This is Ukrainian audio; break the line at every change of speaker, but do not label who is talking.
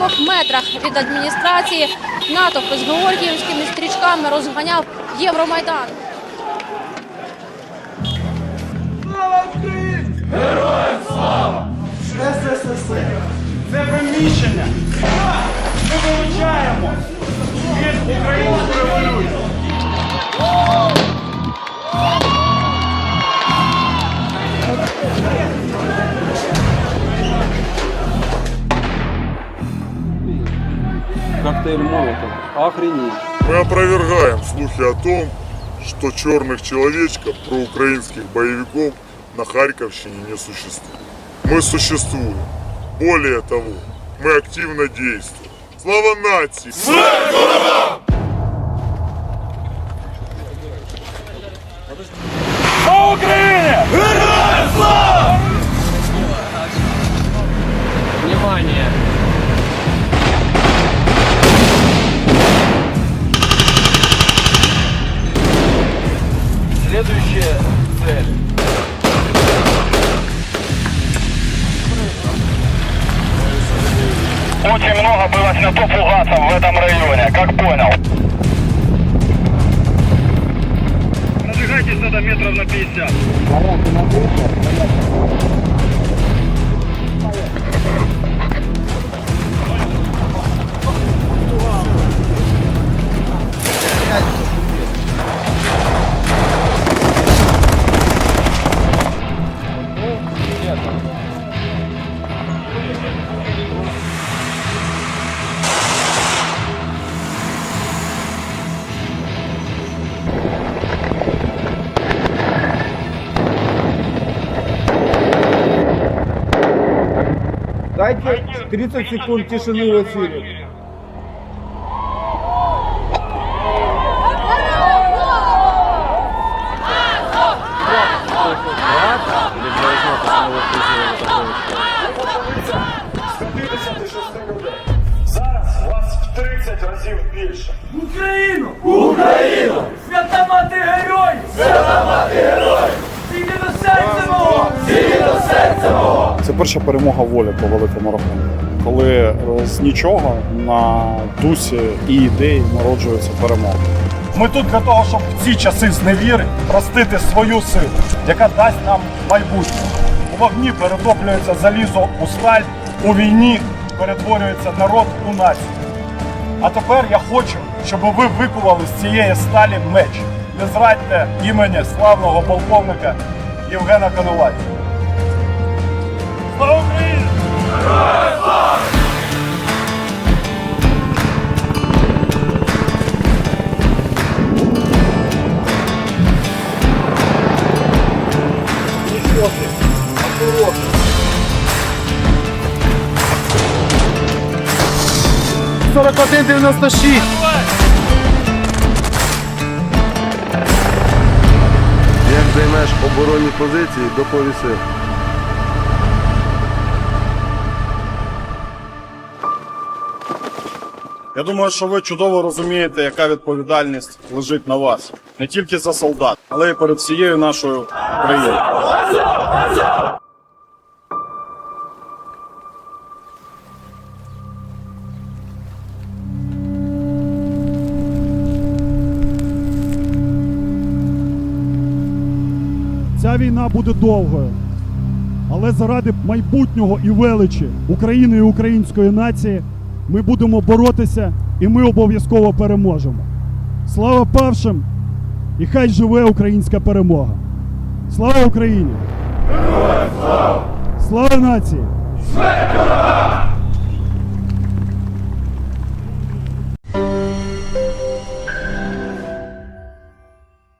кількох метрах від адміністрації натовп з георгіївськими стрічками розганяв Євромайдан.
Це приміщення. Ми вилучаємо від української революції.
Коктейль Молотов. Охренеть.
Мы опровергаем слухи о том, что черных человечков, проукраинских боевиков на Харьковщине не существует. Мы существуем. Более того, мы активно действуем. Слава нации!
Слава
Следующая цель.
Очень много было снято фугасов в этом районе, как понял. Продвигайтесь надо метров на 50.
Дайте 30 секунд тишины в эфире.
Зараз вас в 30 разів більше. Україну! Україну! Свята мати героїв!
Це перша перемога волі по великому рахунку, коли з нічого на дусі і ідеї народжується перемога.
Ми тут для того, щоб в ці часи зневіри простити свою силу, яка дасть нам майбутнє. У вогні перетоплюється залізо у сталь, у війні перетворюється народ у націю. А тепер я хочу, щоб ви викували з цієї сталі меч. Не зрадьте імені славного полковника Євгена Коновальця.
Як займеш оборонні позиції, доповіси.
Я думаю, що ви чудово розумієте, яка відповідальність лежить на вас не тільки за солдат, але й перед всією нашою країною.
Війна буде довгою. Але заради майбутнього і величі України і української нації ми будемо боротися і ми обов'язково переможемо. Слава павшим! І хай живе українська перемога! Слава Україні! Слава нації!